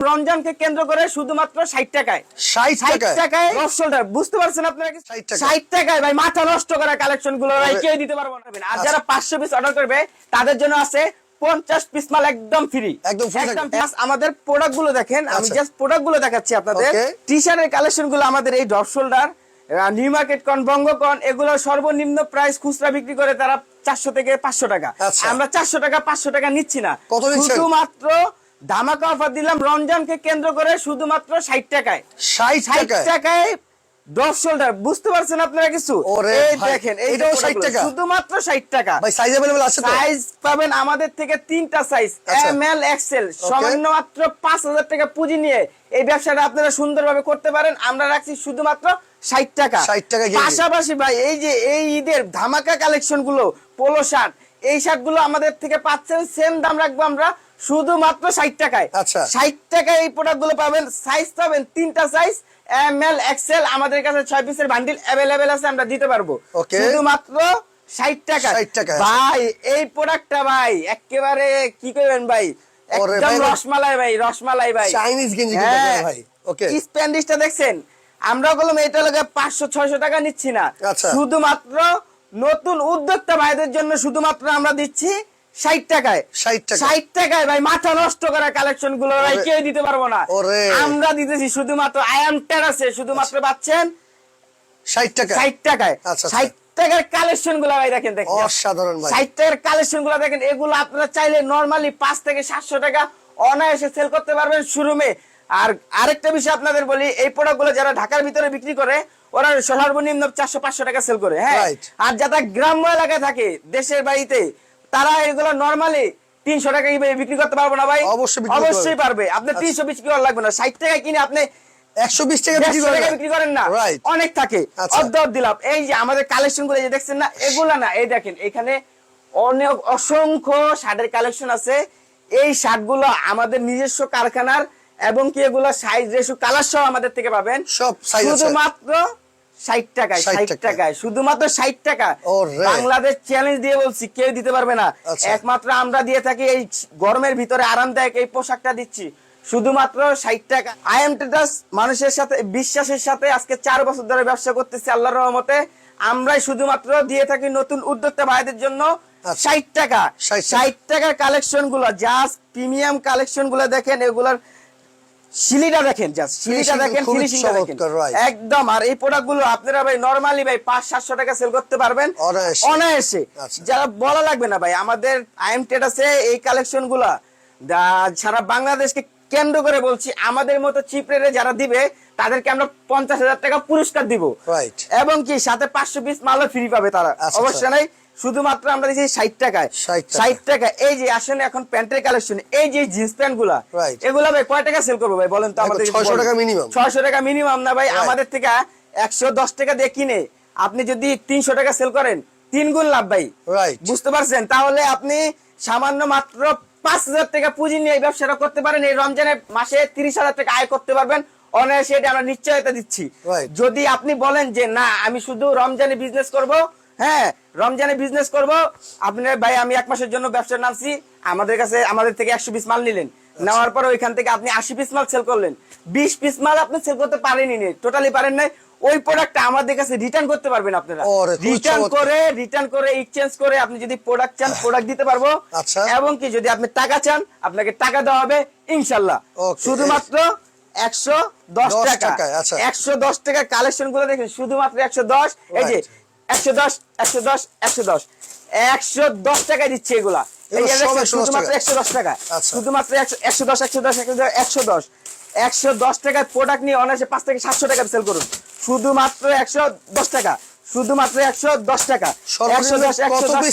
রমজানকে কেন্দ্র করে শুধুমাত্র ষাট টাকায় ষাট টাকায় শোল্ডার বুঝতে পারছেন আপনারা কি? 60 টাকা। ষাট টাকায় ভাই মাথা নষ্ট করা কালেকশনগুলো ভাই কেউ দিতে পারব না আর আচ্ছা। যারা পাঁচশো পিস অর্ডার করবে তাদের জন্য আছে পঞ্চাশ পিস মাল একদম ফ্রি একদম আমাদের প্রোডাক্টগুলো দেখেন আমি আচ্ছা। জাস্ট প্রোডাক্টগুলো দেখাচ্ছি আপনাদের টি শার্টের কালেকশনগুলো আমাদের এই ডট শোল্ডার নিউ মার্কেট কন বঙ্গকন এগুলো সর্বনিম্ন প্রাইস খুচরা বিক্রি করে তারা চারশো থেকে পাঁচশো টাকা আচ্ছা। আমরা চারশো টাকা পাঁচশো টাকা নিচ্ছি না? শুধুমাত্র ধামাকা অফার দিলাম রমজানকে কেন্দ্র করে শুধুমাত্র ষাট টাকায়। ষাট টাকায়? ড্রপ শোল্ডার বুঝতে পারছেন আপনারা কিছু? এই দেখেন এই 60 60 টাকা? শুধুমাত্র ষাট টাকা। ভাই সাইজ অ্যাভেলেবল আছে তো? সাইজ পাবেন আমাদের থেকে তিনটা সাইজ। এম এল এক্সেল সামান্য মাত্র পাঁচ হাজার টাকা পুঁজি নিয়ে এই ব্যবসাটা আপনারা সুন্দরভাবে করতে পারেন। আমরা রাখছি শুধুমাত্র ষাট টাকা। 60 টাকা পাশাপাশি ভাই এই যে এই ঈদের ধামাকা কালেকশনগুলো পোলো শার্ট এই শার্টগুলো আমাদের থেকে পাচ্ছেন সেম দাম রাখব আমরা শুধুমাত্র ষাট টাকায় আচ্ছা। ষাট টাকায় এই প্রোডাক্টগুলো পাবেন সাইজ পাবেন তিনটা সাইজ এম এল এক্সেল আমাদের কাছে ছয় পিসের বান্ডিল অ্যাভেলেবেল আছে আমরা দিতে পারব শুধুমাত্র ষাট টাকা 60 টাকায়। ভাই এই প্রোডাক্টটা ভাই একেবারে কি করবেন ভাই একদম। রসমালাই ভাই রসমালাই ভাই চাইনিজ গেঞ্জি হ্যাঁ। ভাই ওকে স্প্যান্ডিশটা দেখছেন আমরা বললাম এটা লোকে পাঁচশো ছয়শো টাকা নিচ্ছি না আচ্ছা। শুধুমাত্র নতুন উদ্যোক্তা ভাইদের জন্য শুধুমাত্র আমরা দিচ্ছি ষাট টাকায়। ষাট টাকায় ভাই মাথা নষ্ট করা কালেকশনগুলো ভাই কেউ দিতে পারব না। আমরা দিতেছি শুধুমাত্র আয়াম টেরাসে শুধুমাত্র পাচ্ছেন ষাট টাকা। ষাট টাকায়। ষাট টাকার কালেকশনগুলো ভাই দেখেন দেখেন। অসাধারণ ষাট টাকার কালেকশনগুলো দেখেন এগুলো আপনারা চাইলে নর্মালি পাঁচ থেকে সাতশো টাকা অনায়াসে সেল করতে পারবেন শোরুমে আর আরেকটা বিষয় আপনাদের বলি এই প্রোডাক্টগুলো যারা ঢাকার ভিতরে বিক্রি করে ওরা সর্বনিম্ন চারশো পাঁচশো টাকা সেল করে হ্যাঁ. আর যারা গ্রাম্য এলাকায় থাকে দেশের বাড়িতে তারা এগুলো নর্মালি তিনশো টাকা বিক্রি করতে পারব না ভাই। অবশ্যই অবশ্যই পারবে। আপনি আচ্ছা। তিনশো বিক্রি করা লাগবে না। ষাট টাকায় কিনে আপনি একশো বিশ টাকা বিক্রি দেড়শো করে টাকা বিক্রি করেন না। অনেক থাকে। আচ্ছা। দিলাম। এই যে আমাদের কালেকশনগুলো যে দেখছেন না এগুলা না এই দেখেন এখানে অনেক অসংখ্য শার্টের কালেকশন আছে। এই শার্টগুলো আমাদের নিজস্ব কারখানার এবং কি এগুলো সাইজ রেশু কালার সহ আমাদের থেকে পাবেন। সব শুধুমাত্র ষাট টাকায় 60 ষাট টাকায় শুধুমাত্র ষাট টাকা। বাংলাদেশ চ্যালেঞ্জ দিয়ে বলছি কেউ দিতে পারবে না আচ্ছা। একমাত্র আমরা দিয়ে থাকি এই গরমের ভিতরে আরামদায়ক এই পোশাকটা দিচ্ছি শুধুমাত্র ষাট টাকা আই এম টেটাস মানুষের সাথে বিশ্বাসের সাথে আজকে চার বছর ধরে ব্যবসা করতেছি আল্লাহর রহমতে আমরাই শুধুমাত্র দিয়ে থাকি নতুন উদ্যোক্তা ভাইদের জন্য আচ্ছা। ষাট টাকা 60 টাকা। ষাট টাকার কালেকশনগুলো জাস্ট প্রিমিয়াম কালেকশনগুলো দেখেন এগুলার শিলিটা দেখেন জাস্ট শিলিটা দেখেন ফিনিশিংটা দেখেন। একদম আর এই আপনারা ভাই নরমালি ভাই পাঁচ সাতশো টাকা সেল করতে পারবেন। অনায়াসে। আচ্ছা। যারা বলা লাগবে না ভাই আমাদের আইএম এই কালেকশনগুলা সারা বাংলাদেশকে কেন্দ্র করে বলছি আমাদের মতো চিপ রেটে যারা দিবে তাদেরকে আমরা পঞ্চাশ হাজার টাকা পুরস্কার দিব। এবং কি সাথে পাঁচশো পিস মালও ফ্রি পাবে তারা। আচ্ছা, আচ্ছা। নাই? শুধুমাত্র আমরা দিচ্ছি ষাট টাকায়। ষাট টাকা এই যে আসেন এখন প্যান্টের কালেকশন এই যে জিন্স প্যান্টগুলা. এগুলা ভাই কয় টাকা সেল করব ভাই বলেন তো আমাদের 600 টাকা minimum। ছয়শো টাকা মিনিমাম না ভাই আমাদের থেকে একশো দশ টাকা দিয়ে কিনে আপনি যদি তিনশো টাকা সেল করেন তিন গুণ লাভ ভাই। বুঝতে পারছেন? তাহলে আপনি সামান্য মাত্র পাঁচ হাজার টাকা পুঁজি নিয়ে এই ব্যবসাটা করতে পারেন। এই রমজানের মাসে তিরিশ হাজার টাকা আয় করতে পারবেন। অনায়াসে এটা আমরা নিশ্চয়তা দিচ্ছি। যদি আপনি বলেন যে না আমি শুধু রমজানে বিজনেস করব হ্যাঁ রমজানে বিজনেস করব। আপনি ভাই আমি এক মাসের জন্য ব্যবসা নামছি। আমাদের কাছে আমাদের থেকে একশো পিস মাল নিলেন। নেওয়ার পর ওইখান থেকে আপনি আশি পিস মাল সেল করলেন। বিশ পিস মাল আপনি সেল করতে পারেনি টোটালি পারেন নাই। ওই প্রোডাক্টটা আমাদের কাছে রিটার্ন করতে পারবেন আপনারা। রিটার্ন করে রিটার্ন করে এক্সচেঞ্জ করে আপনি যদি প্রোডাক্ট চান প্রোডাক্ট দিতে পারব। আচ্ছা। এবং কি যদি আপনি টাকা চান আপনাকে টাকা দেওয়া হবে ইনশাল্লাহ। শুধুমাত্র একশো দশ টাকা। আচ্ছা। একশো দশ টাকা কালেকশনগুলো দেখেন শুধুমাত্র একশো দশ। এই যে. একশো দশ একশো দশ একশো দশ। একশো দশ টাকায় দিচ্ছে এগুলা। এই যে এগুলো সব দেখছেন, 110 শুধুমাত্র টাকা। একশো দশ টাকা আচ্ছা। শুধুমাত্র একশো দশ একশো দশ একশো দশ একশো দশ। প্রোডাক্ট নিয়ে অনায়াসে পাঁচ থেকে সাতশো টাকা সেল করুন। শুধুমাত্র একশো দশ টাকা। শুধুমাত্র একশো দশ টাকা। একশো দশ একশো দশ